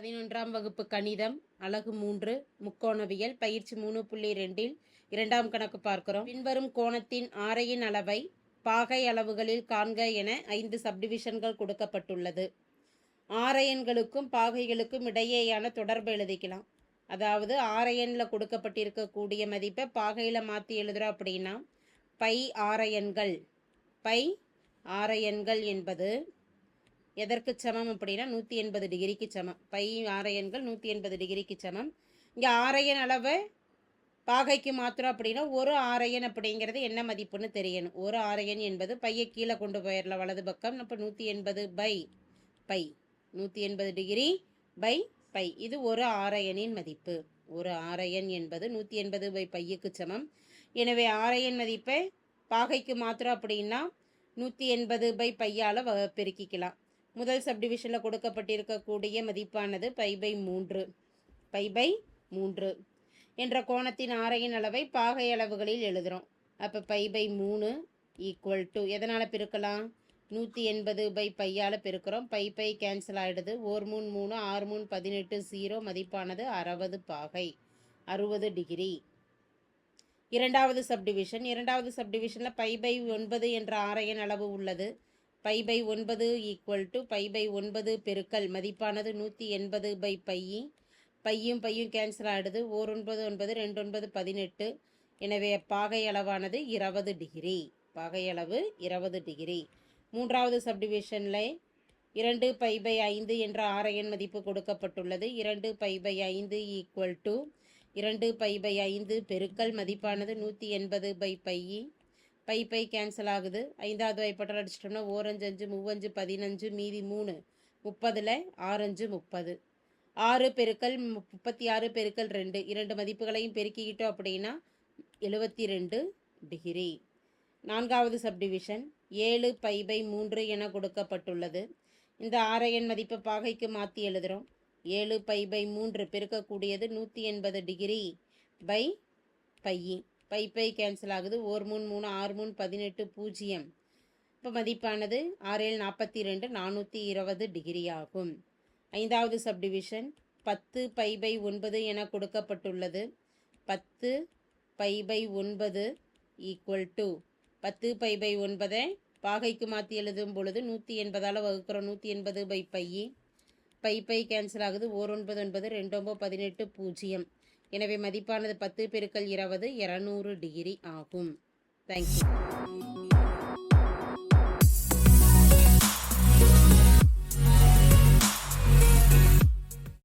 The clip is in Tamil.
பதினொன்றாம் வகுப்பு கணிதம் அலகு மூன்று முக்கோணவியல் பயிற்சி மூணு புள்ளி ரெண்டில் இரண்டாம் கணக்கு பார்க்கிறோம். பின்வரும் கோணத்தின் ஆரையின் அளவை பாகை அளவுகளில் காண்க என ஐந்து சப்டிவிஷன்கள் கொடுக்கப்பட்டுள்ளது. ஆரையன்களுக்கும் பாகைகளுக்கும் இடையேயான தொடர்பு எழுதிக்கலாம். அதாவது ஆரையனில் கொடுக்கப்பட்டிருக்கக்கூடிய மதிப்பை பாகையில் மாற்றி எழுதுகிறோம் அப்படின்னா பை ஆரையன்கள் பை ஆரையன்கள் என்பது எதற்கு சமம் அப்படின்னா நூற்றி எண்பது டிகிரிக்கு சமம். பை ஆரையன்கள் நூற்றி எண்பது டிகிரிக்கு சமம். இங்கே ஆரையன் அளவை பாகைக்கு மாத்திரம் அப்படின்னா ஒரு ஆரையன் அப்படிங்கிறது என்ன மதிப்புன்னு தெரியணும். ஒரு ஆரையன் என்பது பையை கீழே கொண்டு போயிடலாம் வலது பக்கம். இப்போ நூற்றி எண்பது பை பை. நூற்றி எண்பது டிகிரி பை பை. இது ஒரு ஆரையனின் மதிப்பு. ஒரு ஆரையன் என்பது நூற்றி எண்பது பை பையுக்கு சமம். எனவே ஆரையன் மதிப்பை பாகைக்கு மாத்திரம் அப்படின்னா நூற்றி எண்பது பை பையால் வ பெருக்கிக்கலாம் முதல் சப்டிவிஷனில் கொடுக்கப்பட்டிருக்கக்கூடிய மதிப்பானது பை பை மூன்று. பை பை மூன்று என்ற கோணத்தின் ஆரையின் அளவை பாகை அளவுகளில் எழுதுகிறோம் அப்போ பை பை மூணு ஈக்குவல் டு எதனால் பெருக்கலாம்? நூற்றி எண்பது பை பையால் பெருக்கிறோம். பை பை கேன்சல் ஆகிடுது ஓர் மூணு மூணு ஆறு மூணு பதினெட்டு ஜீரோ மதிப்பானது அறுபது பாகை அறுபது டிகிரி இரண்டாவது சப்டிவிஷன் இரண்டாவது சப்டிவிஷனில் பை பை ஒன்பது என்ற ஆரையன் அளவு உள்ளது. பை பை ஒன்பது ஈக்குவல் டு பை பை ஒன்பது பெருக்கல் மதிப்பானது நூற்றி எண்பது பை பையி பையும் பையும் கேன்சல் ஆகிடுது ஓர் ஒன்பது ஒன்பது ரெண்டு ஒன்பது பதினெட்டு. எனவே பாகை அளவானது இருபது டிகிரி பாகை அளவு இருபது டிகிரி மூன்றாவது சப்டிவிஷனில் இரண்டு பை பை ஐந்து என்ற ஆரையன் மதிப்பு கொடுக்கப்பட்டுள்ளது. இரண்டு பை பை ஐந்து ஈக்குவல் டு இரண்டு பை பை ஐந்து பெருக்கல் மதிப்பானது நூற்றி எண்பது பை பையி பை பை கேன்சல் ஆகுது. ஐந்தாவது வைப்பட்டல் அடிச்சிட்டோம்னா ஓரஞ்சு அஞ்சு மூவஞ்சு பதினஞ்சு மீதி மூணு. முப்பதில் ஆரஞ்சு முப்பது. ஆறு பெருக்கல் மு- முப்பத்தி ஆறு பெருக்கல் ரெண்டு. இரண்டு மதிப்புகளையும் பெருக்கிக்கிட்டோம் அப்படின்னா எழுபத்தி ரெண்டு டிகிரி. நான்காவது சப்டிவிஷன் ஏழு பை பை மூன்று என கொடுக்கப்பட்டுள்ளது. இந்த ஆரையன் மதிப்பை பாகைக்கு மாற்றி எழுதுகிறோம் ஏழு பை பை மூன்று பெருக்கக்கூடியது நூற்றி எண்பது degree pi by pi by cancel ஆகுது. ஓர் மூணு மூணு ஆறு மூணு பதினெட்டு பூஜ்ஜியம். இப்போ மதிப்பானது ஆறு ஏழு நாற்பத்தி ரெண்டு நானூற்றி இருபது டிகிரி ஆகும். ஐந்தாவது சப்டிவிஷன் பத்து பை பை ஒன்பது என கொடுக்கப்பட்டுள்ளது. பத்து பை பை ஒன்பது ஈக்குவல் டு பத்து பை பை ஒன்பதை பாகைக்கு மாற்றி எழுதும் பொழுது நூற்றி எண்பதால் வகுக்கிறோம். நூற்றி எண்பது பை பையி பை பை கேன்சல் ஆகுது. ஓர் ஒன்பது ஒன்பது ரெண்டு ஒன்பது பதினெட்டு பூஜ்ஜியம். எனவே மதிப்பானது பத்து பெருக்கல் இருபது இரநூறு டிகிரி ஆகும். தேங்க்யூ